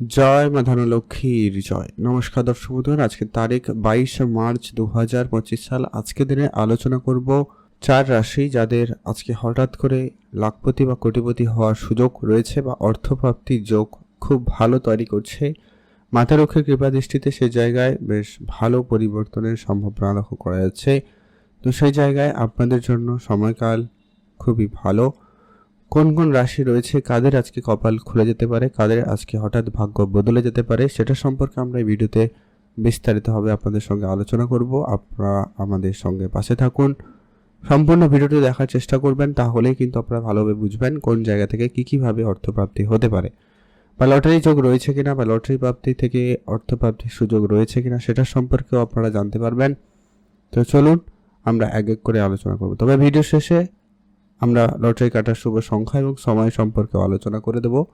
জয় মা ধনলক্ষ্মীর জয়। নমস্কার দর্শক বন্ধুরা আজকে তারিখ বাইশে মার্চ দু হাজার পঁচিশ সাল। আজকে দিনে আলোচনা করব চার রাশি যাদের আজকে হঠাৎ করে লাখপতি বা কোটিপতি হওয়ার সুযোগ রয়েছে বা অর্থপ্রাপ্তির যোগ খুব ভালো তৈরি করছে। মাতা লক্ষ্মীর কৃপা দৃষ্টিতে সে জায়গায় বেশ ভালো পরিবর্তনের সম্ভাবনা লক্ষ্য করা যাচ্ছে। তো সেই জায়গায় আপনাদের জন্য সময়কাল খুবই ভালো। কোন কোন রাশি রয়েছে, কাদের আজকে কপাল খুলে যেতে পারে, কাদের আজকে হঠাৎ ভাগ্য বদলে যেতে পারে, সেটা সম্পর্কে আমরা এই ভিডিওতে বিস্তারিতভাবে আপনাদের সঙ্গে আলোচনা করব। আপনারা আমাদের সঙ্গে পাশে থাকুন। সম্পূর্ণ ভিডিওটি দেখার চেষ্টা করবেন, তাহলেই কিন্তু আপনারা ভালোভাবে বুঝবেন কোন জায়গা থেকে কী কীভাবে অর্থপ্রাপ্তি হতে পারে। বা লটারি যোগ রয়েছে কিনা, বা লটারি প্রাপ্তি থেকে অর্থপ্রাপ্তির সুযোগ রয়েছে কিনা, সেটা সম্পর্কেও আপনারা জানতে পারবেন। তো চলুন, আমরা এক এক করে আলোচনা করব। তবে ভিডিও শেষে আমরা লটারি কাটার শুভ সংখ্যা এবং সময় সম্পর্কে আলোচনা করে দেব।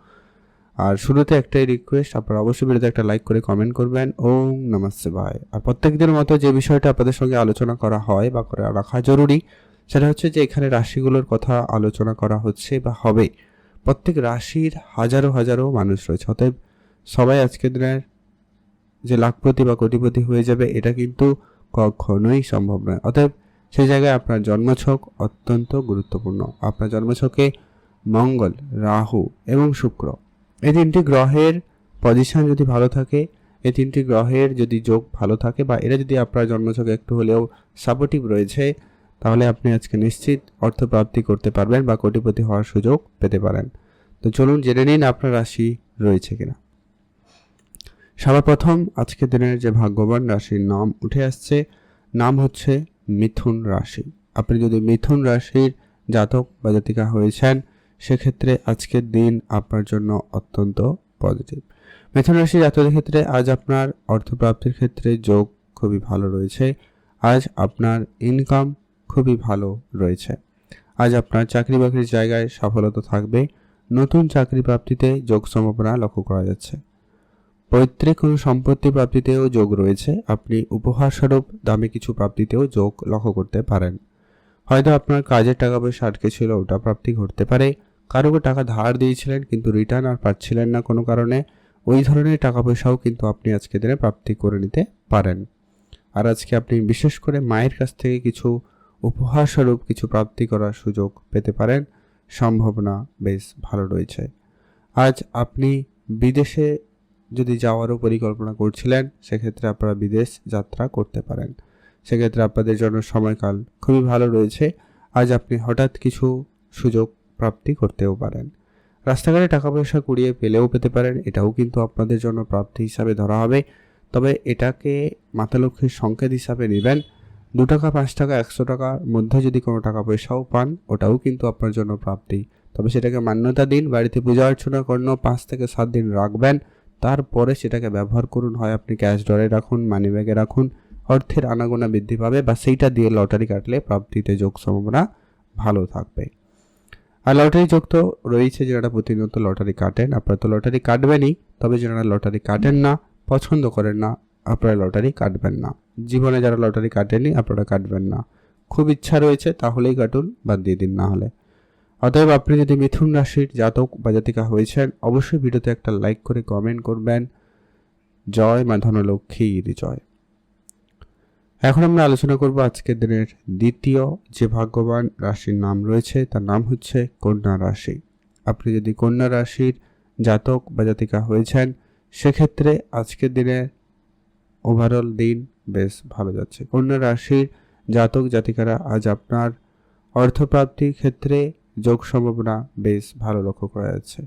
আর শুরুতে একটাই রিকোয়েস্ট আপনারা অবশ্যই ভিডিওতে একটা লাইক করে কমেন্ট করবেন। ওম নমস্তে ভাই। আর প্রত্যেক দিনের মতো যে বিষয়টা আপনাদের সঙ্গে আলোচনা করা হয় বা করে রাখা জরুরি, সেটা হচ্ছে যে এখানে রাশিগুলোর কথা আলোচনা করা হচ্ছে বা হবে। প্রত্যেক রাশির হাজারো হাজারো মানুষ রয়েছে। অতএব সবাই আজকের দিনের যে লাখপতি বা কোটিপতি হয়ে যাবে, এটা কিন্তু কখনোই সম্ভব নয়। অতএব সেই জায়গায় আপনার জন্মছক অত্যন্ত গুরুত্বপূর্ণ। আপনার জন্মছকে মঙ্গল, রাহু এবং শুক্র। এই তিনটি গ্রহের পজিশন যদি ভালো থাকে, এই তিনটি গ্রহের যদি যোগ ভালো থাকে বা এরা যদি আপনার জন্মছকে একটু হলেও সাপোর্টিভ রয়েছে, তাহলে আপনি আজকে নিশ্চিত অর্থপ্রাপ্তি করতে পারবেন বা কোটিপতি হওয়ার সুযোগ পেতে পারেন। তো চলুন জেনে নিন আপনার রাশি রয়েছে কিনা। সর্বপ্রথম আজকের দিনের যে ভাগ্যবান রাশির নাম উঠে আসছে, নাম হচ্ছে মিথুন রাশি। আপনি যদি মিথুন রাশির জাতক বা জাতিকা হয়েছেন, সেক্ষেত্রে আজকের দিন আপনার জন্য অত্যন্ত পজিটিভ মিথুন রাশি জাতকের ক্ষেত্রে আজ আপনার অর্থপ্রাপ্তির ক্ষেত্রে যোগ খুবই ভালো রয়েছে। আজ আপনার ইনকাম খুবই ভালো রয়েছে। আজ আপনার চাকরি বাকরির জায়গায় সফলতা থাকবে নতুন চাকরি প্রাপ্তিতে যোগ সম্ভাবনা লক্ষ্য করা যাচ্ছে। পৈতৃক সম্পত্তি প্রাপ্তিতেও যোগ রয়েছে। আপনি উপহারস্বরূপ দামি কিছু প্রাপ্তিতেও যোগ লক্ষ্য করতে পারেন। হয়তো আপনার কাজের টাকা পয়সা আটকে ছিল, ওটা প্রাপ্তি ঘটতে পারে। কারোকে টাকা ধার দিয়েছিলেন কিন্তু রিটার্ন আর পাচ্ছিলেন না কোনো কারণে। ওই ধরনের টাকা পয়সাও কিন্তু আপনি আজকে দিনে প্রাপ্তি করে নিতে পারেন। আর আজকে আপনি বিশেষ করে মায়ের কাছ থেকে কিছু উপহারস্বরূপ কিছু প্রাপ্তি করার সুযোগ পেতে পারেন। সম্ভাবনা বেশ ভালো রয়েছে। আজ আপনি বিদেশে যদি যাওয়ারও পরিকল্পনা করছিলেন, সেক্ষেত্রে আপনারা বিদেশ যাত্রা করতে পারেন। সেক্ষেত্রে আপনাদের জন্য সময়কাল খুবই ভালো রয়েছে। আজ আপনি হঠাৎ কিছু সুযোগ প্রাপ্তি করতেও পারেন। রাস্তাঘাটে টাকা পয়সা কুড়িয়ে পেলেও পেতে পারেন, এটাও কিন্তু আপনাদের জন্য প্রাপ্তি হিসাবে ধরা হবে। তবে এটাকে মাতালক্ষ্মীর সংকেত হিসাবে নেবেন। দু টাকা, পাঁচ টাকা, একশো টাকার মধ্যে যদি কোনো টাকা পয়সাও পান, ওটাও কিন্তু আপনার জন্য প্রাপ্তি। তবে সেটাকে মান্যতা দিন, বাড়িতে পূজা অর্চনা করানো পাঁচ থেকে সাত দিন রাখবেন। তারপরে সেটাকে ব্যবহার করুন, হয় আপনি ক্যাশ ডরে রাখুন মানি ব্যাগে রাখুন, অর্থের আনাগোনা বৃদ্ধি পাবে বা সেইটা দিয়ে লটারি কাটলে প্রাপ্তিতে যোগ সম্ভাবনা ভালো থাকবে। আর লটারি যোগ তো রয়েছে, যারা প্রতিনিয়ত লটারি কাটেন, আপনারা তো লটারি কাটবেনই, তবে যারা লটারি কাটেন না, পছন্দ করেন না, আপনারা লটারি কাটবেন না। জীবনে যারা লটারি কাটেনি আপনারা কাটবেন না। খুব ইচ্ছা রয়েছে, তাহলেই কাটুন, বাদ দিয়ে দিন না হলে। অতএব আপনি যদি মিথুন রাশির জাতক বা জাতিকা হয়েছেন, অবশ্যই ভিডিওতে একটা লাইক করে কমেন্ট করবেন। জয় মা ধনলক্ষ্মীর জয়। এখন আমরা আলোচনা করব আজকের দিনের দ্বিতীয় যে ভাগ্যবান রাশির নাম রয়েছে, তার নাম হচ্ছে কন্যা রাশি। আপনি যদি কন্যা রাশির জাতক বা জাতিকা হয়েছেন, সেক্ষেত্রে আজকের দিনে ওভারঅল দিন বেশ ভালো যাচ্ছে। কন্যা রাশির জাতক জাতিকারা আজ আপনার অর্থপ্রাপ্তির ক্ষেত্রে যোগ সম্ভাবনা বেশ ভালো লক্ষ্য করা যাচ্ছে।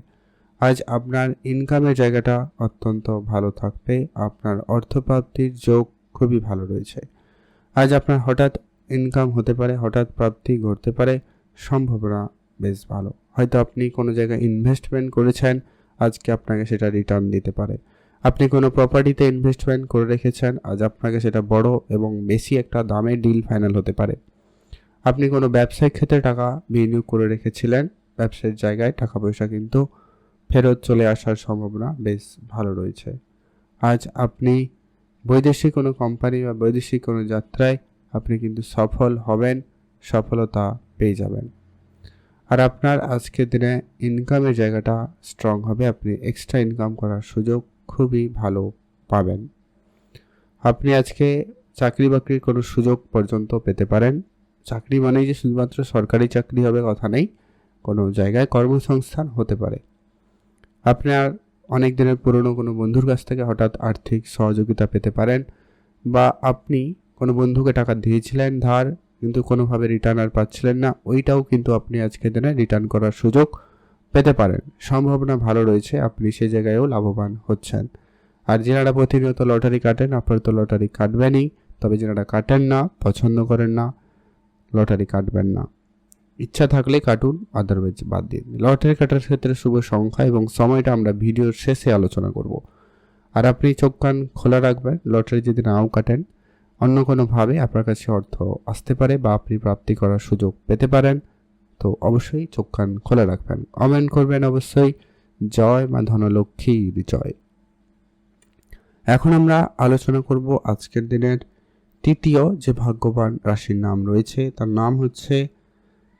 আজ আপনার ইনকামের জায়গাটা অত্যন্ত ভালো থাকবে। আপনার অর্থপ্রাপ্তির যোগ খুবই ভালো রয়েছে। আজ আপনার হঠাৎ ইনকাম হতে পারে, হঠাৎ প্রাপ্তি ঘটতে পারে, সম্ভাবনা বেশ ভালো। হয়তো আপনি কোনো জায়গায় ইনভেস্টমেন্ট করেছেন, আজকে আপনাকে সেটা রিটার্ন দিতে পারে। আপনি কোনো প্রপার্টিতে ইনভেস্টমেন্ট করে রেখেছেন, আজ আপনাকে সেটা বড় এবং বেশি একটা দামে ডিল ফাইনাল হতে পারে। আপনি কোনো ব্যবসায়িক ক্ষেত্রে টাকা বিনিয়োগ করে রেখেছিলেন ব্যবসার জায়গায় টাকা পয়সা কিন্তু ফেরত চলে আসার সম্ভাবনা বেশ ভালো রয়েছে। আজ আপনি বৈদেশিক কোনো কোম্পানি বা বৈদেশিক কোনো যাত্রায় আপনি কিন্তু সফল হবেন, সফলতা পেয়ে যাবেন। আর আপনার আজকের দিনে ইনকামের জায়গাটা স্ট্রং হবে, আপনি এক্সট্রা ইনকাম করার সুযোগ খুবই ভালো পাবেন। আপনি আজকে চাকরি বাকরির কোনো সুযোগ পর্যন্ত পেতে পারেন। চাকরি মানেই যে শুধুমাত্র সরকারি চাকরি হবে কথা নেই, কোনো জায়গায় কর্মসংস্থান হতে পারে। আপনার অনেক দিনের পুরনো কোনো বন্ধুর কাছ থেকে হঠাৎ আর্থিক সহযোগিতা পেতে পারেন বা আপনি কোনো বন্ধুকে টাকা দিয়েছিলেন ধার, কিন্তু কোনোভাবে রিটার্ন আর পাচ্ছিলেন না, ওইটাও কিন্তু আপনি আজকের দিনে রিটার্ন করার সুযোগ পেতে পারেন। সম্ভাবনা ভালো রয়েছে, আপনি সে জায়গায়ও লাভবান হচ্ছেন। আর যারা প্রতিনিয়ত লটারি কাটেন, আপনার তো লটারি কাটবেনই, তবে যারা কাটেন না, পছন্দ করেন না লটারি কাটবেন না। ইচ্ছা থাকলে কাটুন আদারওয়াইজ বাদ দিন। লটারি কাটার ক্ষেত্রে শুভ সংখ্যা এবং সময়টা আমরা ভিডিওর শেষে আলোচনা করব। আর আপনি চোখ কান খোলা রাখবেন, লটারি যদি নাও কাটেন, অন্য কোনোভাবে আপনার কাছে অর্থ আসতে পারে বা আপনি প্রাপ্তি করার সুযোগ পেতে পারেন, তো অবশ্যই চোখ কান খোলা রাখবেন। কমেন্ট করবেন অবশ্যই, জয় মা ধনলক্ষ্মীর জয় এখন আমরা আলোচনা করব আজকের দিনের তৃতীয় যে ভাগ্যবান রাশির নাম রয়েছে, তার নাম হচ্ছে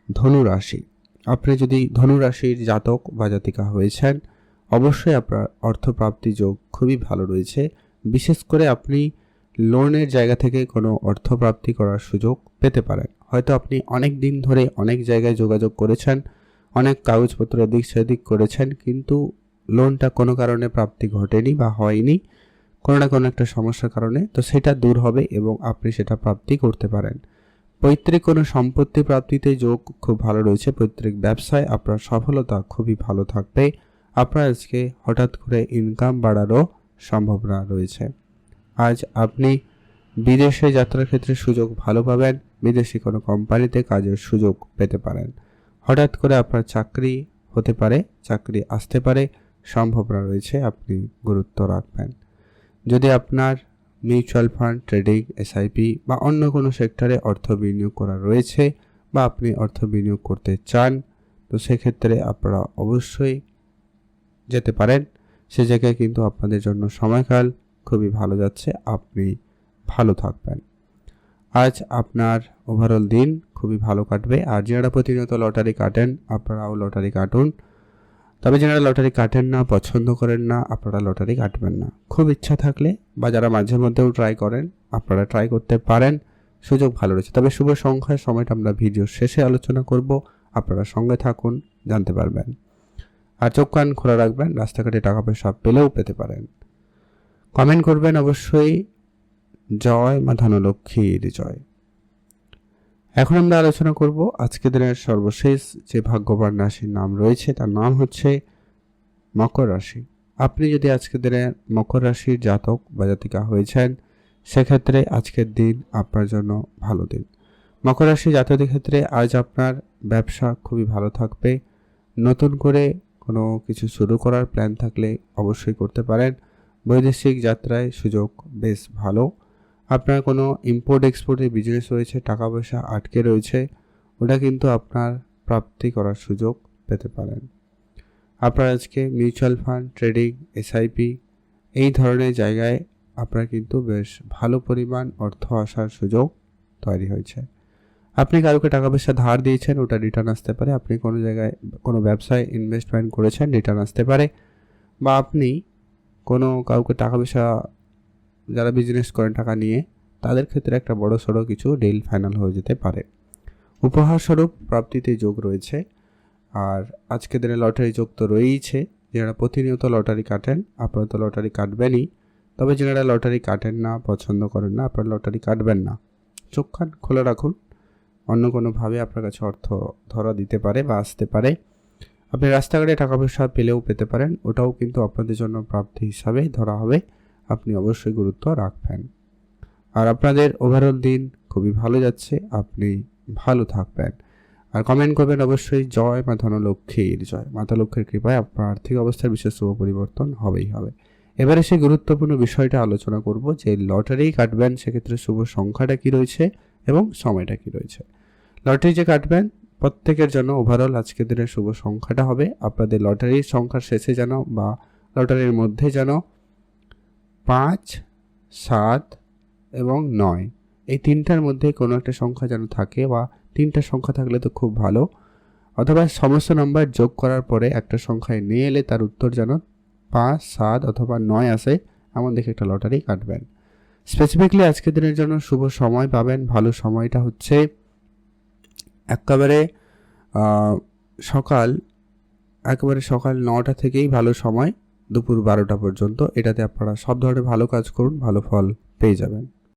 ধনু রাশি আপনি যদি ধনু রাশির জাতক বা জাতিকা হয়েছেন, অবশ্যই আপনার অর্থপ্রাপ্তি যোগ খুবই ভালো রয়েছে। বিশেষ করে আপনি লোনের জায়গা থেকে কোনো অর্থপ্রাপ্তি করার সুযোগ পেতে পারেন। হয়তো আপনি অনেক দিন ধরে অনেক জায়গায় যোগাযোগ করেছেন, অনেক কাগজপত্র এদিক সেদিক করেছেন, কিন্তু লোনটা কোনো কারণে প্রাপ্তি ঘটেনি বা হয়নি। কোনো না কোনো একটা সমস্যার কারণে, তো সেটা দূর হবে এবং আপনি সেটা প্রাপ্তি করতে পারেন। পৈতৃক কোনো সম্পত্তি প্রাপ্তিতে যোগ খুব ভালো রয়েছে। পৈতৃক ব্যবসায় আপনার সফলতা খুবই ভালো থাকবে। আপনার আজকে হঠাৎ করে ইনকাম বাড়ারও সম্ভাবনা রয়েছে। আজ আপনি বিদেশে যাত্রার ক্ষেত্রে সুযোগ ভালো পাবেন, বিদেশি কোনো কোম্পানিতে কাজের সুযোগ পেতে পারেন। হঠাৎ করে আপনার চাকরি হতে পারে, চাকরি আসতে পারে, সম্ভাবনা রয়েছে, আপনি গুরুত্ব রাখবেন। যদি আপনার মিউচুয়াল ফান্ড ট্রেডিং এসআইপি বা অন্য কোনো সেক্টরে অর্থ বিনিয়োগ করা রয়েছে বা আপনি অর্থ বিনিয়োগ করতে চান, তো সেক্ষেত্রে আপনারা অবশ্যই যেতে পারেন। সে জায়গায় কিন্তু আপনাদের জন্য সময়কাল খুবই ভালো যাচ্ছে। আপনি ভালো থাকবেন। আজ আপনার ওভারঅল দিন খুবই ভালো কাটবে। আর যারা প্রতিনিয়ত লটারি কাটেন, আপনারাও লটারি কাটুন। তবে যারা লটারি কাটেন না, পছন্দ করেন না, আপনারা লটারি কাটবেন না। খুব ইচ্ছা থাকলে বা যারা মাঝে মধ্যেও ট্রাই করেন, আপনারা ট্রাই করতে পারেন। সুযোগ ভালো রয়েছে। তবে শুভ সংখ্যার সময়টা আমরা ভিডিও শেষে আলোচনা করব। আপনারা সঙ্গে থাকুন, জানতে পারবেন। আর চোখ কান খোলা রাখবেন, রাস্তাঘাটে টাকা পয়সা পেলেও পেতে পারেন। কমেন্ট করবেন অবশ্যই। জয় মা ধনলক্ষ্মীর জয়। এখন আমরা আলোচনা করব আজকে দিনের সর্বশেষ যে ভাগ্যবান রাশির নাম রয়েছে, তার নাম হচ্ছে মকর রাশি। আপনি যদি আজকের দিনে মকর রাশির জাতক বা জাতিকা হয়েছেন সেক্ষেত্রে আজকের দিন আপনার জন্য ভালো দিন। মকর রাশি জাতকদের ক্ষেত্রে আজ আপনার ব্যবসা খুবই ভালো থাকবে। নতুন করে কোনো কিছু শুরু করার প্ল্যান থাকলে অবশ্যই করতে পারেন। বৈদেশিক যাত্রায় সুযোগ বেশ ভালো। আপনার কোনো ইম্পোর্ট এক্সপোর্টের বিজনেস রয়েছে, টাকা পয়সা আটকে রয়েছে, ওটা কিন্তু আপনার প্রাপ্তি করার সুযোগ পেতে পারেন। আপনার আজকে মিউচুয়াল ফান্ড ট্রেডিং এসআইপি এই ধরনের জায়গায় আপনার কিন্তু বেশ ভালো পরিমাণ অর্থ আসার সুযোগ তৈরি হয়েছে। আপনি কারোকে টাকা পয়সা ধার দিয়েছেন, ওটা রিটার্ন আসতে পারে। আপনি কোনো জায়গায়, কোনো ব্যবসায় ইনভেস্টমেন্ট করেছেন রিটার্ন আসতে পারে। বা আপনি কোনো কাউকে টাকা পয়সা যারা বিজনেস করেন টাকা নিয়ে, তাদের ক্ষেত্রে একটা বড় সড়ো কিছু ডিল ফাইনাল হয়ে যেতে পারে। উপহার স্বরূপ প্রাপ্তিতে যোগ রয়েছে। আর আজকে দিনে লটারি যোগ তো রয়েইছে। যারা প্রতিনিয়ত লটারি কাটেন, আপনারা তো লটারি কাটবেনই। তবে যারা লটারি কাটেন না, পছন্দ করেন না, আপনারা লটারি কাটবেন না। চোখ খান খোলা রাখুন। অন্য কোনোভাবে আপনার কাছে অর্থ ধরা দিতে পারে বা আসতে পারে। আপনি রাস্তাঘাটে টাকা পয়সা পেলেও পেতে পারেন। ওটাও কিন্তু আপনাদের জন্য প্রাপ্তি হিসাবে ধরা হবে। আপনি অবশ্যই গুরুত্ব রাখবেন। আর আপনাদের ওভারঅল দিন খুবই ভালো যাচ্ছে, আপনি ভালো থাকবেন। আর কমেন্ট করবেন অবশ্যই জয় মা ধনলক্ষ্মীর জয়। মাতা লক্ষ্মীর কৃপায় আপনার আর্থিক অবস্থার বিশেষ শুভ পরিবর্তন হবেই হবে। এবারে সেই গুরুত্বপূর্ণ বিষয়টা আলোচনা করব যে লটারি কাটবেন সেক্ষেত্রে শুভ সংখ্যাটা কি রয়েছে এবং সময়টা কি রয়েছে। লটারি যে কাটবেন, প্রত্যেকের জন্য ওভারঅল আজকের দিনের শুভ সংখ্যাটা হবে। আপনাদের লটারির সংখ্যার শেষে যেন বা লটারির মধ্যে যেন পাঁচ, সাত এবং নয়। এই তিনটার মধ্যে কোনো একটা সংখ্যা যেন থাকে বা তিনটা সংখ্যা থাকলে তো খুব ভালো। অথবা সমস্ত নাম্বার যোগ করার পরে একটা সংখ্যায় নিয়ে এলে তার উত্তর যেন পাঁচ, সাত অথবা নয় আসে। এমন দেখে একটা লটারি কাটবেন। স্পেসিফিকলি আজকের দিনের জন্য শুভ সময় পাবেন। ভালো সময়টা হচ্ছে একেবারে সকাল একেবারে সকাল নটা থেকেই ভালো সময়। দুপুর বারোটা পর্যন্ত। এটাতে আপনারা সব ধরনের ভালো কাজ করুন ভালো ফল পেয়ে যাবেন।